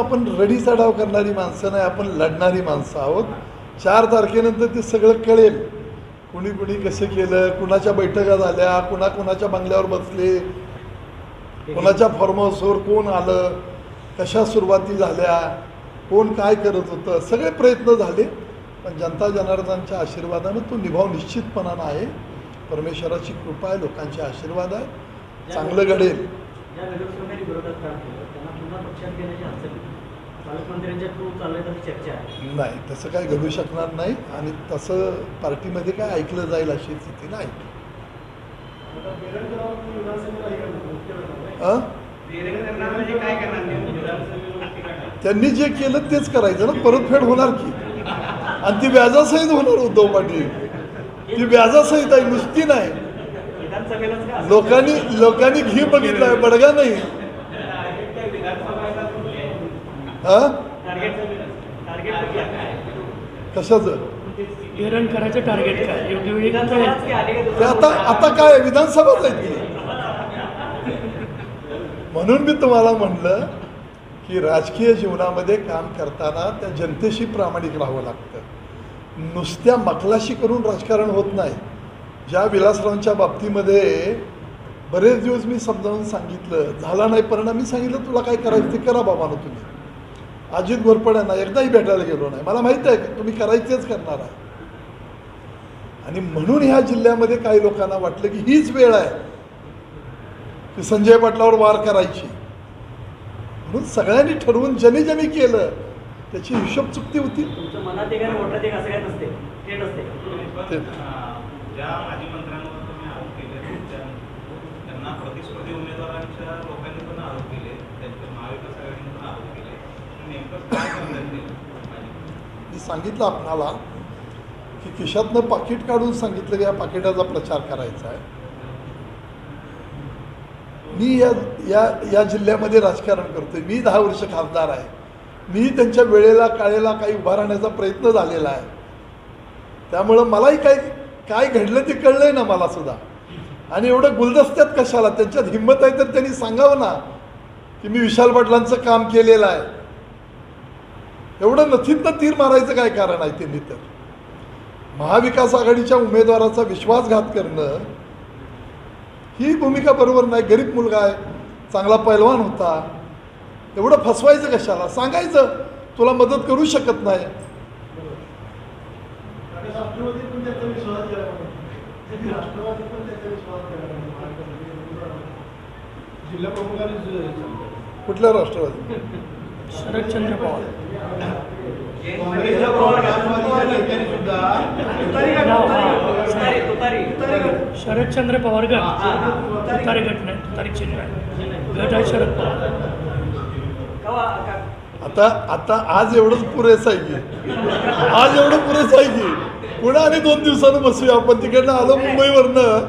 आपण रडी चढाव करणारी माणसं नाही आपण लढणारी माणसं आहोत. चार तारखेनंतर ते सगळं कळेल. कुणी कुणी कसं केलं कुणाच्या बैठका झाल्या कुणा कुणाच्या बंगल्यावर बसले कोणाच्या फार्म हाऊसवर कोण आलं कशा सुरुवाती झाल्या कोण काय करत होतं सगळे प्रयत्न झाले. पण जनता जनार्दनाच्या आशीर्वादानं तो निभाव निश्चितपणानं आहे. परमेश्वराची कृपा आहे लोकांचे आशीर्वाद आहे. चांगलं घडेल. पालकमंत्र्यांच्या थ्रू चाललंय तशी चर्चा आहे. नाही तसं काय घडू शकणार नाही आणि तसं पार्टीमध्ये काय ऐकलं जाईल अशी स्थिती नाही? त्यांनी जे केलं तेच करायचं ना परतफेड होणार की? आणि ती व्याजासहित होणार उद्धव पाटील. ती व्याजासहित आहे नुसती नाही. लोकांनी लोकांनी घी बघितलाय बडगा नाही हा टार्गेट टार्गेट कशाचं? गिरण करायचं टार्गेट काय? योग्य वेळी की ते आता आता काय? विधानसभाच आहे ती म्हणून मी तुम्हाला म्हणलं की राजकीय जीवनामध्ये काम करताना त्या जनतेशी प्रामाणिक राहावं लागतं. नुसत्या मखलाशी करून राजकारण होत नाही. ज्या विलासरावांच्या बाबतीमध्ये बरेच दिवस मी समजावून सांगितलं. झाला नाही परिणाम मी सांगितलं तुला काय करायचं ते करा बाबानं तुम्ही. अजित घोरपड्यांना एकदाही भेटायला गेलो नाही. मला माहीत आहे की? तुम्ही करायचेच करणार आहे. आणि म्हणून ह्या जिल्ह्यामध्ये काही लोकांना वाटलं की हीच वेळ आहे की संजय पाटलावर वार करायची. म्हणून सगळ्यांनी ठरवून ज्यांनी ज्यांनी केलं त्याची हिशोब चुकती होती. आणि मी सांगितलं आपणाला की खिशातनं पाकिट काढून सांगितलं की या पाकिटाचा प्रचार करायचा आहे. मी या या या जिल्ह्यामध्ये राजकारण करतोय. मी दहा वर्ष खासदार आहे. मी त्यांच्या वेळेला काळेला काही उभा राहण्याचा प्रयत्न झालेला आहे. त्यामुळं मलाही काय काय घडलं ते कळलं आहे ना मला सुद्धा. आणि एवढं गुलदस्त्यात कशाला? त्यांच्यात हिंमत आहे तर त्यांनी सांगावं ना की मी विशाल पाटलांचं काम केलेलं आहे. एवढं नथिंत तीर मारायचं काय कारण आहे त्यांनी तर? महाविकास आघाडीच्या उमेदवाराचा विश्वासघात करणं ही भूमिका बरोबर नाही. गरीब मुलगा आहे चांगला पैलवान होता. एवढं फसवायचं कशाला? सांगायचं तुला मदत करू शकत नाही. कुठल्या राष्ट्रवादी? शरदचंद्र पवार. शरदचंद्र पवार गट. तुतारी गट नाही तुतारी चिन्ह आहे गट आहे शरद पवार. आता आता आज एवढंच पुरेसं आहे की. आज एवढं पुरेसं आहे की. पुन्हा आणि दोन दिवसानं बसूया. आपण तिकडनं आलो मुंबईवरनं.